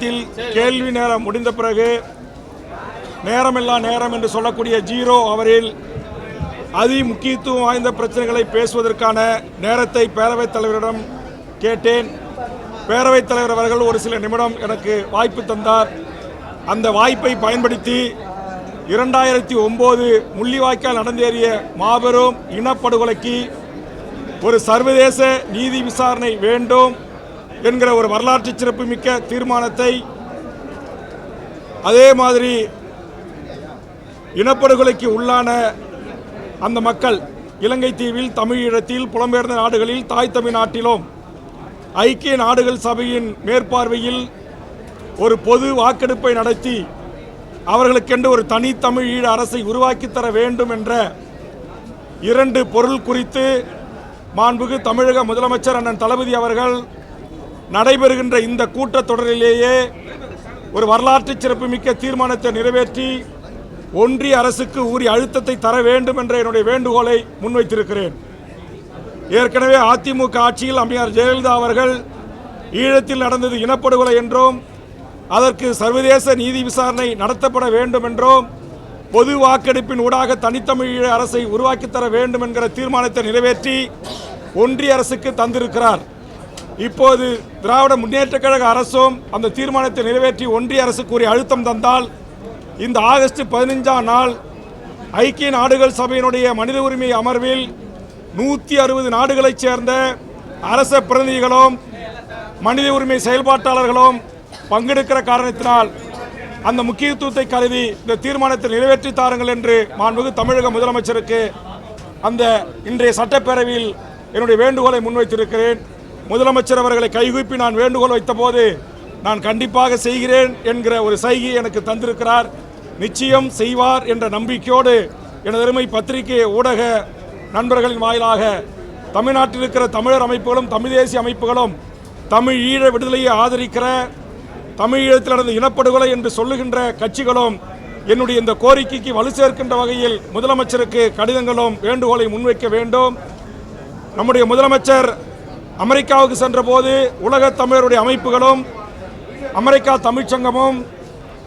நேரத்தில் கேள்வி நேரம் முடிந்த பிறகு நேரமில்லா நேரம் என்று சொல்லக்கூடிய ஜீரோ அவரில் அதி முக்கியத்துவம் வாய்ந்த பிரச்சனைகளை பேசுவதற்கான நேரத்தை பேரவைத் தலைவரிடம் கேட்டேன். பேரவைத் தலைவர் அவர்கள் ஒரு சில நிமிடம் எனக்கு வாய்ப்பு தந்தார். அந்த வாய்ப்பை பயன்படுத்தி இரண்டாயிரத்தி ஒம்பது முள்ளிவாய்க்கால் நடந்தேறிய மாபெரும் இனப்படுகொலைக்கு ஒரு சர்வதேச நீதி விசாரணை வேண்டும். என்கிற ஒரு வரலாற்று சிறப்புமிக்க தீர்மானத்தை அதே மாதிரி இனப்படுகொலைக்கு உள்ளான அந்த மக்கள் இலங்கை தீவில் தமிழீழத்தில் புலம்பெயர்ந்த நாடுகளில் தாய் தமிழ் நாட்டிலும் ஐக்கிய நாடுகள் சபையின் மேற்பார்வையில் ஒரு பொது வாக்கெடுப்பை நடத்தி அவர்களுக்கென்று ஒரு தனித்தமிழ் ஈழ அரசை உருவாக்கித் தர வேண்டும் என்ற இரண்டு பொருள் குறித்து மாண்புகு தமிழக முதலமைச்சர் அண்ணன் தளபதி அவர்கள் நடைபெறுகின்ற இந்த கூட்டத்தொடரிலேயே ஒரு வரலாற்று சிறப்புமிக்க தீர்மானத்தை நிறைவேற்றி ஒன்றிய அரசுக்கு உரிய அழுத்தத்தை தர வேண்டும் என்ற என்னுடைய வேண்டுகோளை முன்வைத்திருக்கிறேன். ஏற்கனவே அதிமுக ஆட்சியில் அம்மையார் ஜெயலலிதா அவர்கள் ஈழத்தில் நடந்தது இனப்படுகொலை என்றும் அதற்கு சர்வதேச நீதி விசாரணை நடத்தப்பட வேண்டும் என்றும் பொது வாக்கெடுப்பின் ஊடாக தனித்தமிழ் அரசை உருவாக்கித் தர வேண்டும் என்கிற தீர்மானத்தை நிறைவேற்றி ஒன்றிய அரசுக்கு தந்திருக்கிறார். இப்போது திராவிட முன்னேற்ற கழக அரசும் அந்த தீர்மானத்தை நிறைவேற்றி ஒன்றிய அரசு கூறிய அழுத்தம் தந்தால் இந்த ஆகஸ்ட் பதினைஞ்சாம் நாள் ஐக்கிய நாடுகள் சபையினுடைய மனித உரிமை அமர்வில் நூற்றி அறுபது நாடுகளைச் சேர்ந்த அரச பிரதிநிதிகளும் மனித உரிமை செயல்பாட்டாளர்களும் பங்கெடுக்கிற காரணத்தினால் அந்த முக்கியத்துவத்தை கருதி இந்த தீர்மானத்தை நிறைவேற்றி தாருங்கள் என்று மாண்புமிகு தமிழக முதலமைச்சருக்கு அந்த இன்றைய சட்டப்பேரவையில் என்னுடைய வேண்டுகோளை முன்வைத்திருக்கிறேன். முதலமைச்சர் அவர்களை கைகூப்பி நான் வேண்டுகோள் வைத்தபோது நான் கண்டிப்பாக செய்கிறேன் என்கிற ஒரு சைகை எனக்கு தந்திருக்கிறார். நிச்சயம் செய்வார் என்ற நம்பிக்கையோடு எனது அருமை பத்திரிகை ஊடக நண்பர்களின் வாயிலாக தமிழ்நாட்டில் இருக்கிற தமிழர் அமைப்புகளும் தமிழ் தேசிய அமைப்புகளும் தமிழ் ஈழ விடுதலையை ஆதரிக்கிற தமிழ் ஈழத்தில் நடந்த இனப்படுகொலை என்று சொல்லுகின்ற கட்சிகளும் என்னுடைய இந்த கோரிக்கைக்கு வலு சேர்க்கின்ற வகையில் முதலமைச்சருக்கு கடிதங்களும் வேண்டுகோளை முன்வைக்க வேண்டும். நம்முடைய முதலமைச்சர் அமெரிக்காவுக்கு சென்றபோது உலக தமிழருடைய அமைப்புகளும் அமெரிக்கா தமிழ்ச்சங்கமும்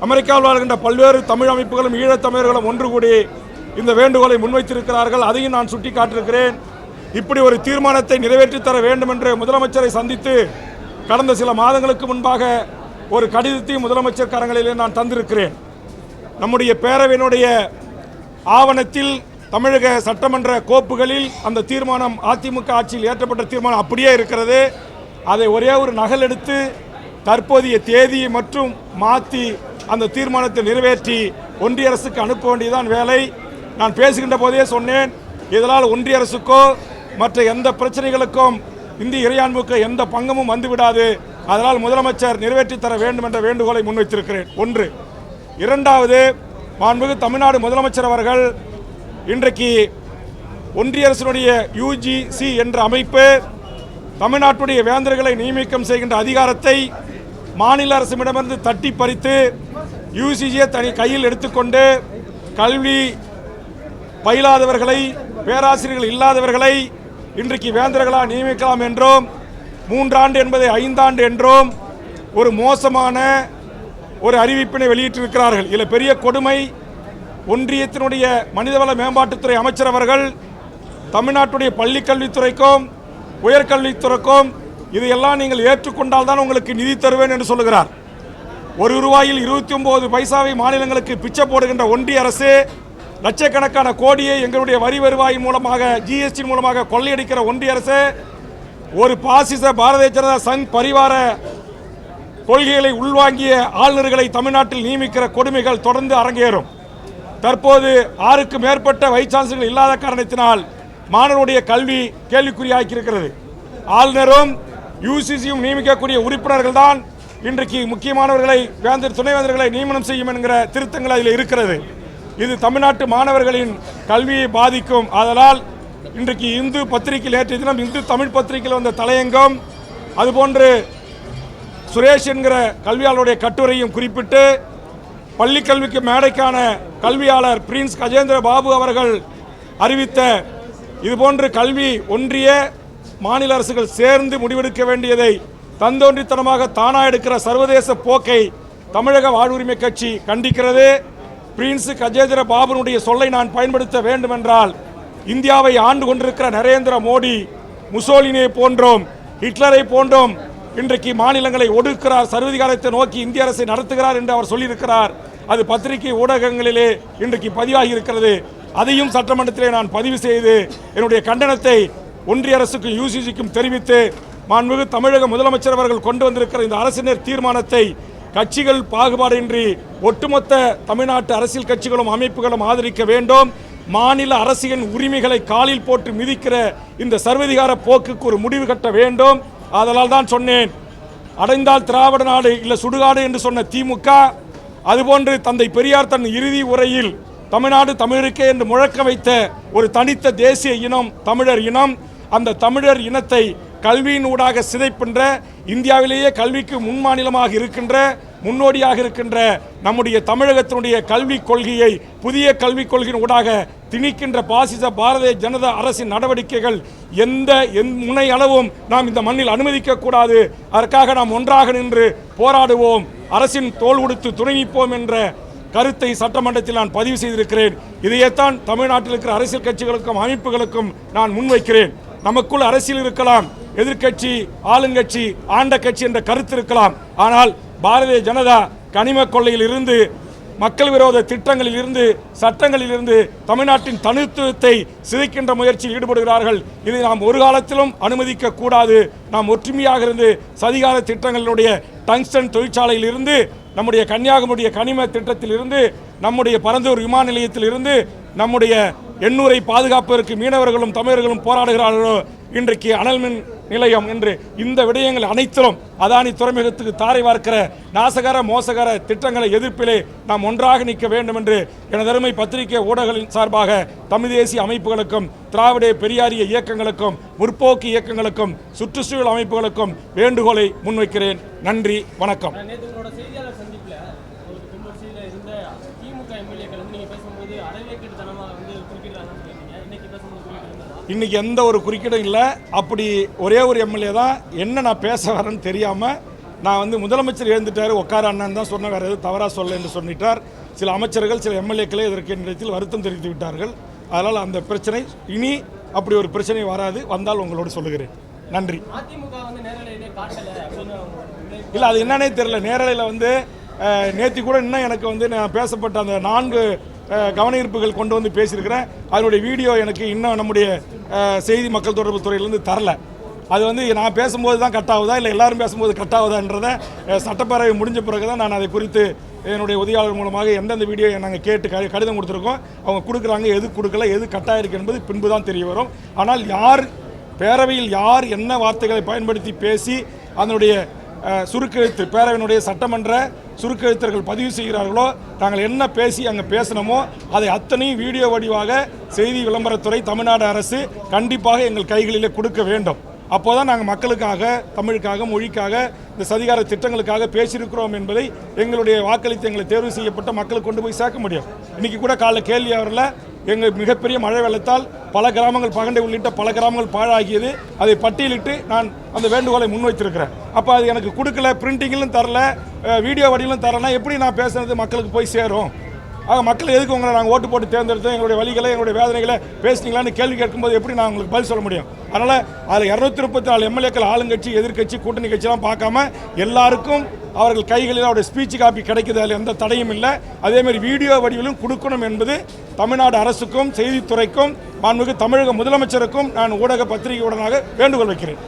அமெரிக்காவில் வாழ்கின்ற பல்வேறு தமிழ் அமைப்புகளும் ஈழத்தமிழர்களும் ஒன்று கூடி இந்த வேண்டுகோளை முன்வைத்திருக்கிறார்கள். அதையும் நான் சுட்டி காட்டியிருக்கிறேன் இப்படி ஒரு தீர்மானத்தை நிறைவேற்றித்தர வேண்டும் என்று முதலமைச்சரை சந்தித்து கடந்த சில மாதங்களுக்கு முன்பாக ஒரு கடிதத்தையும் முதலமைச்சர் கரங்களிலே நான் தந்திருக்கிறேன். நம்முடைய பேரவையினுடைய ஆவணத்தில் தமிழக சட்டமன்ற கோப்புகளில் அந்த தீர்மானம் அதிமுக ஆட்சியில் ஏற்றப்பட்ட தீர்மானம் அப்படியே இருக்கிறது. அதை ஒரே ஒரு நகல் எடுத்து தற்போதைய தேதியை மற்றும் மாற்றி அந்த தீர்மானத்தை நிறைவேற்றி ஒன்றிய அரசுக்கு அனுப்ப வேண்டியதான் வேலை. நான் பேசுகின்ற போதே சொன்னேன் இதனால் ஒன்றிய அரசுக்கோ மற்ற எந்த பிரச்சனைகளுக்கும் இந்திய இறையாண்மைக்கு எந்த பங்கமும் வந்துவிடாது. அதனால் முதலமைச்சர் நிறைவேற்றி தர வேண்டும் என்ற வேண்டுகோளை முன்வைத்திருக்கிறேன். ஒன்று. இரண்டாவது மாண்புமிகு தமிழ்நாடு முதலமைச்சர் அவர்கள் இன்றைக்கு ஒன்றிய அரசினுடைய யுஜிசி என்ற அமைப்பு தமிழ்நாட்டுடைய வேந்தர்களை நியமிக்கம் செய்கின்ற அதிகாரத்தை மாநில அரசிடமிருந்து தட்டி பறித்து யூசிஜியை தனி கையில் எடுத்துக்கொண்டு கல்வி பயிலாதவர்களை பேராசிரியர்கள் இல்லாதவர்களை இன்றைக்கு வேந்தர்களாக நியமிக்கலாம் என்றும் மூன்றாண்டு என்பதை ஐந்தாண்டு என்றும் ஒரு மோசமான ஒரு அறிவிப்பினை வெளியிட்டிருக்கிறார்கள். இதில் பெரிய கொடுமை ஒன்றியத்தினுடைய மனிதவள மேம்பாட்டுத்துறை அமைச்சர் அவர்கள் தமிழ்நாட்டுடைய பள்ளி கல்வித்துறைக்கும் உயர்கல்வித்துறைக்கும் இதையெல்லாம் நீங்கள் ஏற்றுக்கொண்டால் தான் உங்களுக்கு நிதி தருவேன் என்று சொல்லுகிறார். ஒரு ரூபாயில் இருபத்தி ஒன்பது பைசாவை மாநிலங்களுக்கு பிச்சை போடுகின்ற ஒன்றிய அரசு லட்சக்கணக்கான கோடியை எங்களுடைய வரி வருவாயின் மூலமாக ஜிஎஸ்டி மூலமாக கொள்ளையடிக்கிற ஒன்றிய அரசு ஒரு பாசிச பாரதிய ஜனதா சங் பரிவார கொள்கைகளை உள்வாங்கிய ஆளுநர்களை தமிழ்நாட்டில் நியமிக்கிற கொடுமைகள் தொடர்ந்து அரங்கேறும். தற்போது ஆறுக்கு மேற்பட்ட வைஸ் சான்சலர்கள் இல்லாத காரணத்தினால் மாணவருடைய கல்வி கேள்விக்குறியாக்கியிருக்கிறது ஆளுநரும் யூசிசியும் நியமிக்கக்கூடிய உறுப்பினர்கள் தான் இன்றைக்கு முக்கியமானவர்களை வேந்தர் துணைவேந்தர்களை நியமனம் செய்யும் என்கிற திருத்தங்கள் அதில் இருக்கிறது. இது தமிழ்நாட்டு மாணவர்களின் கல்வியை பாதிக்கும். ஆதலால் இன்றைக்கு இந்து பத்திரிகையில் நேற்றைய தினம் இந்து தமிழ் பத்திரிகையில் வந்த தலையங்கம் அதுபோன்று சுரேஷ் என்கிற கல்வியாளருடைய கட்டுரையும் குறிப்பிட்டு பள்ளி கல்விக்கு மேடைக்கான கல்வியாளர் பிரின்ஸ் கஜேந்திர பாபு அவர்கள் அறிவித்த இதுபோன்று கல்வி ஒன்றிய மாநில அரசுகள் சேர்ந்து முடிவெடுக்க வேண்டியதை தந்தோன்றித்தனமாக தானா எடுக்கிற சர்வதேச போக்கை தமிழக வாழ்வுரிமை கட்சி கண்டிக்கிறது. பிரின்ஸ் கஜேந்திர பாபுனுடைய சொல்லை நான் பயன்படுத்த வேண்டுமென்றால் இந்தியாவை ஆண்டு கொண்டிருக்கிற நரேந்திர மோடி முசோலினியை போன்றோம் ஹிட்லரை போன்றோம் இன்றைக்கு மாநிலங்களை ஒடுக்கிறார் சர்வதிகாரத்தை நோக்கி இந்திய அரசை நடத்துகிறார் என்று அவர் சொல்லியிருக்கிறார். அது பத்திரிகை ஊடகங்களிலே இன்றைக்கு பதிவாகி இருக்கிறது. அதையும் சட்டமன்றத்திலே நான் பதிவு செய்து என்னுடைய கண்டனத்தை ஒன்றிய அரசுக்கும் யூசிசிக்கும் தெரிவித்து மாண்புமிகு தமிழக முதலமைச்சர் அவர்கள் கொண்டு வந்திருக்கிற இந்த அரசினர் தீர்மானத்தை கட்சிகள் பாகுபாடின்றி ஒட்டுமொத்த தமிழ்நாட்டு அரசியல் கட்சிகளும் அமைப்புகளும் ஆதரிக்க வேண்டும். மாநில அரசியல் உரிமைகளை காலில் போட்டு மிதிக்கிற இந்த சர்வதிகார போக்குக்கு ஒரு முடிவு கட்ட வேண்டும். அதனால் தான் சொன்னேன் அடைந்தால் திராவிட நாடு இல்லை சுடுகாடு என்று சொன்ன திமுக அதுபோன்று தந்தை பெரியார் தன் இறுதி உரையில் தமிழ்நாடு தமிழருக்கே என்று முழக்க வைத்த ஒரு தனித்த தேசிய இனம் தமிழர் இனம் அந்த தமிழர் இனத்தை கல்வியின் ஊடாக சிதைப்பின்ற இந்தியாவிலேயே கல்விக்கு முன்மாநிலமாக இருக்கின்ற முன்னோடியாக இருக்கின்ற நம்முடைய தமிழகத்தினுடைய கல்விக் கொள்கையை புதிய கல்விக் கொள்கையின் ஊடாக திணிக்கின்ற பாசிச பாரதிய ஜனதா அரசின் நடவடிக்கைகள் எந்த முனை அளவும் நாம் இந்த மண்ணில் அனுமதிக்கக்கூடாது. அதற்காக நாம் ஒன்றாக நின்று போராடுவோம். அரசின் தோல் கொடுத்து துணை நிற்போம் என்ற கருத்தை சட்டமன்றத்தில் நான் பதிவு செய்திருக்கிறேன். இதையேத்தான் தமிழ்நாட்டில் இருக்கிற அரசியல் கட்சிகளுக்கும் அமைப்புகளுக்கும் நான் முன்வைக்கிறேன். நமக்குள் அரசியல் இருக்கலாம் எதிர்க்கட்சி ஆளுங்கட்சி ஆண்ட கட்சி என்ற கருத்து இருக்கலாம். ஆனால் பாரதிய ஜனதா கனிம கொள்ளையில் இருந்து மக்கள் விரோத திட்டங்களில் இருந்து சட்டங்களில் இருந்து தமிழ்நாட்டின் தனித்துவத்தை சிதைக்கின்ற முயற்சியில் ஈடுபடுகிறார்கள். இதை நாம் ஒரு காலத்திலும் அனுமதிக்க கூடாது. நாம் ஒற்றுமையாக இருந்து சதிகார திட்டங்களினுடைய டங்ஸ்டன் தொழிற்சாலையிலிருந்து நம்முடைய கன்னியாகுமரிய கனிம திட்டத்திலிருந்து நம்முடைய பரந்தூர் விமான நிலையத்திலிருந்து நம்முடைய எண்ணூரை பாதுகாப்பதற்கு மீனவர்களும் தமிழர்களும் போராடுகிறார்களோ இன்றைக்கு அனல்மின் நிலையம் என்று இந்த விடயங்கள் அனைத்திலும் அதானி துறைமுகத்துக்கு தாரை வார்க்கிற நாசகர மோசகர திட்டங்களை எதிர்ப்பிலே நாம் ஒன்றாக நிற்க வேண்டும் என்று எனதருமை பத்திரிகை ஊடகங்களின் சார்பாக தமிழ் தேசிய அமைப்புகளுக்கும் திராவிட பெரியாரிய இயக்கங்களுக்கும் முற்போக்கு இயக்கங்களுக்கும் சுற்றுச்சூழல் அமைப்புகளுக்கும் வேண்டுகோளை முன்வைக்கிறேன். நன்றி வணக்கம் நேற்று உங்களோட செய்தியாளர் சந்திப்பில் ஒரு விமர்சையில் இருந்த திமுக எம்எல்ஏக்கள் வந்து நீங்கள் பேசும்போது அறவேக்கெட்டுத்தனமாக வந்து குறிப்பிடுறாங்கன்னு சொல்லியிருந்தீங்க இன்னைக்கு பேசும்போது இன்னைக்கு எந்த ஒரு குறுக்கீடும் இல்லை. அப்படி ஒரே ஒரு எம்எல்ஏ தான். என்ன நான் பேச வரேன்னு தெரியாமல் நான் வந்து முதலமைச்சர் எழுந்துட்டார். உட்கார அண்ணன் தான் சொன்ன வேறு எதுவும் தவறாக சொல்ல என்று சொல்லிட்டார். சில அமைச்சர்கள் சில எம்எல்ஏக்களே இதற்கு என்னிடத்தில் வருத்தம் தெரிவித்து விட்டார்கள். அதனால் அந்த பிரச்சனை இனி அப்படி ஒரு பிரச்சனை வராது. வந்தால் உங்களோடு சொல்லுகிறேன். நன்றி. இல்லை அது என்னன்னே தெரியல. நேரலையில் வந்து நேற்று கூட இன்னும் எனக்கு வந்து நான் பேசப்பட்ட அந்த நான்கு கவன ஈர்ப்புகள் கொண்டு வந்து பேசியிருக்கிறேன். அதனுடைய வீடியோ எனக்கு இன்னும் நம்முடைய செய்தி மக்கள் தொடர்பு துறையிலேருந்து தரல. அது வந்து நான் பேசும்போது தான் கட் ஆகுதா இல்லை எல்லாரும் பேசும்போது கட் ஆகுதான்றதை சட்டப்பேரவை முடிஞ்ச பிறகு தான் நான் அதை குறித்து என்னுடைய உதவியாளர் மூலமாக எந்தெந்த வீடியோ நாங்கள் கேட்டு க கடிதம் கொடுத்துருக்கோம் அவங்க கொடுக்குறாங்க எது கொடுக்கல எது கட்டாயிருக்கு என்பது பின்பு தான் தெரிய வரும். ஆனால் யார் பேரவையில் யார் என்ன வார்த்தைகளை பயன்படுத்தி பேசி அதனுடைய சுருக்கெழுத்து பேரவையினுடைய சட்டமன்ற சுருக்கெழுத்தர்கள் பதிவு செய்கிறார்களோ நாங்கள் என்ன பேசி அங்கே பேசினோமோ அதை அத்தனையும் வீடியோ வடிவாக செய்தி விளம்பரத்துறை தமிழ்நாடு அரசு கண்டிப்பாக எங்கள் கைகளிலே கொடுக்க வேண்டும். அப்போதான் நாங்கள் மக்களுக்காக தமிழுக்காக மொழிக்காக இந்த சதிகார திட்டங்களுக்காக பேசியிருக்கிறோம் என்பதை எங்களுடைய வாக்களித்து எங்களை தேர்வு செய்யப்பட்ட மக்களுக்கு கொண்டு போய் சேர்க்க முடியும். இன்னைக்கு கூட காலைல கேள்வி அவரில் எங்கள் மிகப்பெரிய மழை வெள்ளத்தால் பல கிராமங்கள் பகண்டை உள்ளிட்ட பல கிராமங்கள் பாழாகியது. அதை பட்டியலிட்டு நான் அந்த வேண்டுகோளை முன்வைத்திருக்கிறேன். அப்போ அது எனக்கு கொடுக்கல பிரிண்டிங்கிலும் தரல வீடியோ வடிவிலும் தரலனா எப்படி நான் பேசுனது மக்களுக்கு போய் சேரும்? ஆக மக்கள் எதுக்கு உங்களை நாங்கள் ஓட்டு போட்டு தேர்ந்தெடுத்தோம்? எங்களுடைய வழிகளை எங்களுடைய வேதனைகளை பேசுனீங்களான்னு கேள்வி கேட்கும்போது எப்படி நான் உங்களுக்கு பதில் சொல்ல முடியும்? அதனால் அதில் இரநூத்தி முப்பத்தி நாலு எம்எல்ஏக்கள் ஆளுங்கட்சி எதிர்க்கட்சி கூட்டணி கட்சிலாம் பார்க்காம எல்லாருக்கும் அவர்கள் கைகளில் அவருடைய ஸ்பீச் காப்பி கிடைக்குது. அதில் எந்த தடையும் இல்லை. அதேமாதிரி வீடியோ வடிவிலும் கொடுக்கணும் என்பது தமிழ்நாடு அரசுக்கும் செய்தித்துறைக்கும் மாண்புமிகு தமிழக முதலமைச்சருக்கும் நான் ஊடக பத்திரிகையுடனாக வேண்டுகோள் வைக்கிறேன்.